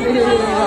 Yeah.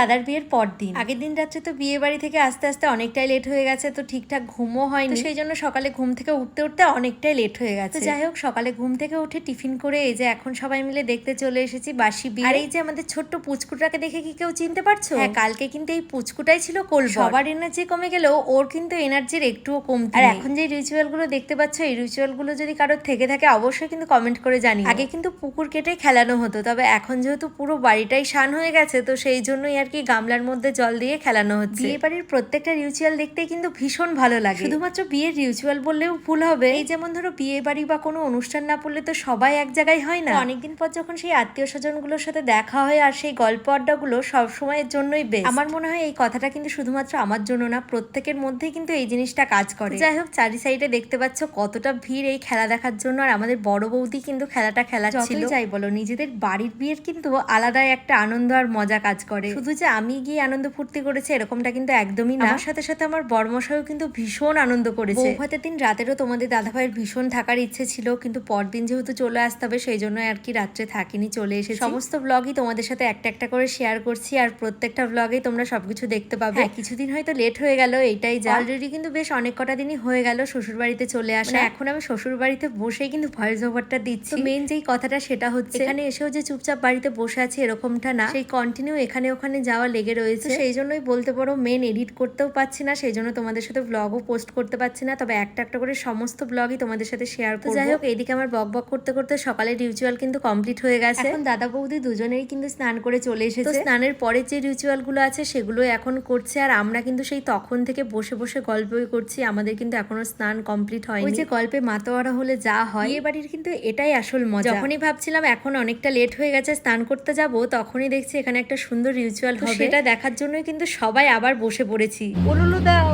দাদার বিয়ের পর দিন আগের দিন রাত্রে তো বিয়ে বাড়ি থেকে আস্তে আস্তে অনেকটাই লেট হয়ে গেছে তো ঠিকঠাক ঘুমও হয়নি। সেই জন্য সকালে ঘুম থেকে উঠতে উঠতে অনেকটাই লেট হয়ে গেছে। যাই হোক সকালে ঘুম থেকে উঠে টিফিন করে এই যে এখন সবাই মিলে দেখতে চলে এসেছি বাসি বিয়ে। আর এই যে আমাদের ছোট্ট পুচকুটাকে দেখে কি কেউ চিনতে পারছ? হ্যাঁ কালকে কিন্তু এই পুচকুটাই ছিল কোল সবার এনার্জি কমে গেলেও ওর কিন্তু এনার্জির একটুও কমতি আর এখন যে রিচুয়ালগুলো দেখতে পাচ্ছ এই রিচুয়ালগুলো যদি কারোর থেকে থাকে অবশ্যই কিন্তু কমেন্ট করে জানি আগে কিন্তু পুকুর কেটে খেলানো হতো তবে এখন যেহেতু পুরো বাড়িটাই শান হয়ে গেছে তো সেই জন্যই আর কি গামলার মধ্যে জল দিয়ে খেলানো হচ্ছে। বিয়ে বাড়ির প্রত্যেকটা রিচুয়াল দেখতে কিন্তু ভীষণ ভালো লাগে। শুধুমাত্র বিয়ের রিচুয়াল বললেও ভুল হবে। এই যেমন ধরো বিয়ে বাড়ি বা কোনো অনুষ্ঠান না পড়লে তো সবাই এক জায়গায় হয় না। অনেকদিন পর যখন সেই আত্মীয় স্বজনগুলোর সাথে দেখা হয় আর সেই গল্প আড্ডাগুলো সব সময়ের জন্যই বেশ আমার মনে হয় এই কথাটা কিন্তু শুধুমাত্র আমার জন্য না প্রত্যেকের মধ্যেই কিন্তু এই জিনিসটা কাজ করে। যাই হোক চারি সাইডে দেখতে পাচ্ছ কতটা ভিড় এই খেলা দেখার জন্য আর আমাদের বড় বৌদি কিন্তু খেলাটা খেলাচ্ছিল। যাই বলো নিজেদের বাড়ির বিয়ের কিন্তু আলাদাই একটা আনন্দ আর মজা কাজ করে। শুধু যে আমি গিয়ে আনন্দ ফুর্তি করেছি এরকমটা কিন্তু একদমই না। আমার সাথে সাথে আমার বর্মশাইও কিন্তু ভীষণ আনন্দ করেছে। বৌভাতের দিন রাতেরও তোমাদের দাদাভাইয়ের ভীষণ থাকার ইচ্ছে ছিল কিন্তু পরদিন যেহেতু চলে আসতে হবে সেই জন্য আর কি রাত্রে থাকিনি চলে এসে সমস্ত ব্লগই তোমাদের সাথে একটা একটা করে শেয়ার করছি আর প্রত্যেকটা ব্লগে তোমরা সবকিছু দেখতে পাবে। হ্যাঁ, কিছুদিন হয়তো লেট হয়ে গেল এইটাই যা। অলরেডি কিন্তু বেশ অনেক কটা দিনই হয়ে গেল শ্বশুর বাড়িতে চলে আসা। এখন আমি শ্বশুর বাড়িতে বসেই কিন্তু ভয়েস ওভারটা দিচ্ছি। মেন যেই কথাটা সেটা হচ্ছে এখানে এসেও যে চুপচাপ বাড়িতে বসে আছে এরকমটা না। সেই কন্টিনিউ এখানে ওখানে যাওয়া লেগে রয়েছে। সেই জন্যই বলতে পারো মেন এডিট করতেও পাচ্ছি না সেই জন্য তোমাদের সাথে ব্লগও পোস্ট করতে পারছি না। তবে একটা একটা করে সমস্ত ব্লগই তোমাদের সাথে শেয়ার করব যাই হোক এদিকে আমার বক বক করতে করতে সকালে রিচুয়াল কিন্তু কমপ্লিট হয়ে গেছে। এখন দাদা বৌদি দুজনেই কিন্তু স্নান করে চলে এসেছে। স্নানের পরে যে রিচুয়ালগুলো আছে সেগুলো এখন করছে। আর আমরা কিন্তু সেই তখন থেকে বসে বসে গল্পই করছি আমাদের কিন্তু এখনও স্নান কমপ্লিট হয়নি। ওই যে গল্পে মাতোয়ারা হলে যা হয়। বিয়ে বাড়ির কিন্তু এটাই আসল মজা। যখনই ভাবছিলাম এখন অনেকটা লেট হয়ে গেছে স্নান করতে যাব তখনই দেখছি এখানে একটা সুন্দর রিচুয়াল হবে। সেটা দেখার জন্যই কিন্তু সবাই আবার বসে পড়েছি। উলুলু দাও।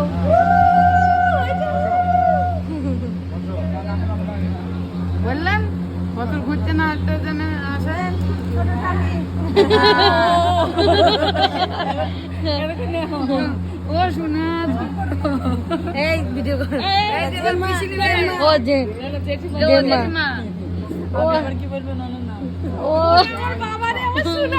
বললাম কত ঘুরতে না একটা যেন আসে ও শোনা এই ভিডিও কর। ও যে ও কি বলব না না? ও। বাবা রে আমার শোনা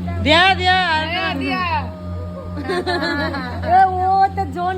দিয়া দিয়া আর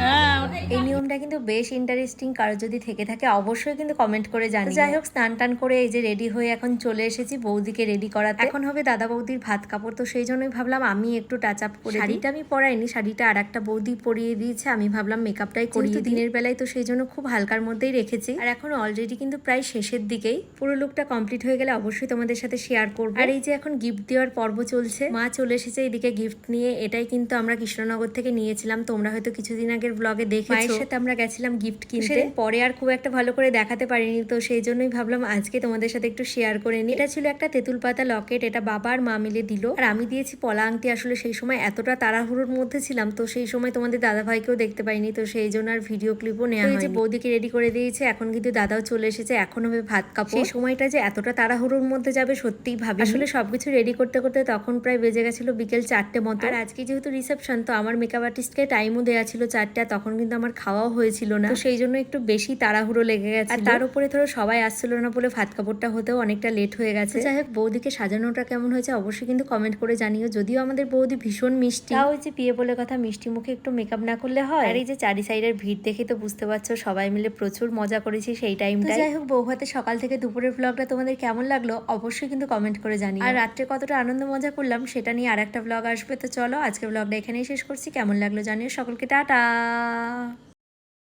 হ্যাঁ এই নিয়মটা কিন্তু বেশ ইন্টারেস্টিং কারও যদি থেকে থাকে অবশ্যই কিন্তু কমেন্ট করে জানি যাই হোক স্নান টান করে এই যে রেডি হয়ে এখন চলে এসেছি বৌদিকে রেডি করাতে। এখন হবে দাদা বৌদির ভাত কাপড় তো সেই জন্যই ভাবলাম আমি একটু টাচ আপ করে শাড়িটা আমি পরাইনি শাড়িটা আর একটা বৌদি পরিয়ে দিয়েছে আমি ভাবলাম মেকআপটাই করিয়ে দিনের বেলায় তো সেই জন্য খুব হালকার মধ্যেই রেখেছি। আর এখন অলরেডি কিন্তু প্রায় শেষের দিকেই। পুরো লুকটা কমপ্লিট হয়ে গেলে অবশ্যই তোমাদের সাথে শেয়ার করব। আর এই যে এখন গিফট দেওয়ার পর্ব চলছে মা চলে এসেছে এদিকে গিফট নিয়ে। এটাই কিন্তু আমরা কৃষ্ণনগর থেকে নিয়েছিলাম তোমরা হয়তো কিছুদিন আগের ব্লগে দেখে মায়ের সাথে আমরা গেছিলাম গিফট কিনতে। পরে আর খুব একটা ভালো করে দেখাতে পারিনি তো সেই জন্যই ভাবলাম আজকে তোমাদের সাথে একটু শেয়ার করে নিই। এটা ছিল একটা তেঁতুল পাতা লকেট এটা বাবা আর মা মিলে দিল। আর আমি দিয়েছি পলা আংটি আসলে সেই সময় এতটা তাড়াহুড়োর মধ্যে ছিলাম তো সেই সময় তোমাদের দাদা ভাইকেও দেখতে পাইনি তো সেই জন্য আর ভিডিও ক্লিপও নেওয়া হয়েছে বৌদিকে রেডি করে দিয়েছে এখন কিন্তু দাদাও চলে এসেছে এখন হবে ভাত কাপড় সেই সময়টা যে এতটা তাড়াহুড়োর মধ্যে যাবে সত্যিই ভাবি আসলে সবকিছু রেডি করতে করতে তখন প্রায় বেজে গেছিল বিকেল চারটে মতো। আর আজকে যেহেতু রিসেপশন তো আমার মেকআপ আর্টিস্টকে টাইমও দেওয়া ছিল চারটা তখন কিন্তু আমার খাওয়াও হয়েছিল না। তো সেই জন্য একটু বেশি তাড়াহুড়ো লেগে গেছে আর তার উপরে ধরো সবাই আসছিল না বলে ভাত কাপড়টা হতেও অনেকটা লেট হয়ে গেছে। যাই হোক বৌদিকে সাজানোটা কেমন হয়েছে অবশ্যই কিন্তু কমেন্ট করে জানিও। যদিও আমাদের বৌদি ভীষণ মিষ্টি। তাও যে বিয়ে বলে কথা মিষ্টি মুখে একটু মেকআপ না করলে হয়। আর এই যে চারি সাইডের ভিড় দেখে তো বুঝতে পারছ সবাই মিলে প্রচুর মজা করেছি সেই টাইমটা যাই হোক বৌভাতে সকাল থেকে দুপুরের ব্লগটা তোমাদের কেমন লাগল অবশ্যই কিন্তু কমেন্ট করে জানি আর রাত্রে কতটা আনন্দ মজা করলাম সেটা নিয়ে আর একটা ব্লগ আসবে। তো চলো আজকে ব্লগটা এখানেই শেষ করছি। কেমন লাগল জানিও? সকলকে টাটা।